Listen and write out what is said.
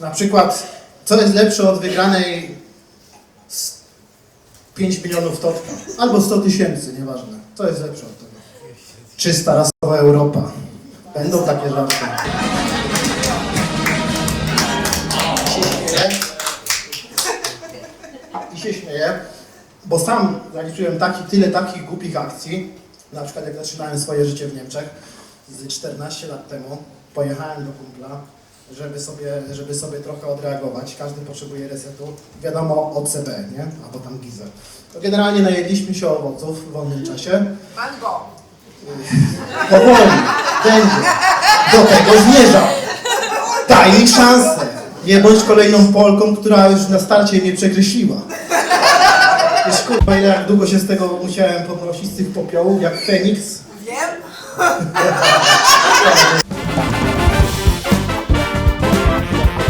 Na przykład, co jest lepsze od wygranej z 5 milionów totka? Albo 100 tysięcy, nieważne. Co jest lepsze od tego? Czysta rasowa Europa. Będą takie żarty. I się śmieję, bo sam zaliczyłem taki, tyle takich głupich akcji, na przykład jak zaczynałem swoje życie w Niemczech, z 14 lat temu, pojechałem do kumpla, żeby sobie, żeby sobie trochę odreagować. Każdy potrzebuje resetu. Wiadomo, OCB, nie? Albo tam Gizer. To generalnie najedliśmy się owoców w wolnym czasie. Mango. Powoli, będzie. Do tego zmierzam. Daj mi szansę. Nie bądź kolejną Polką, która już na starcie mnie przekreśliła. Wiesz, kurwa, ile jak długo się z tego musiałem podnosić, z tych popiołów, jak Feniks. Wiem.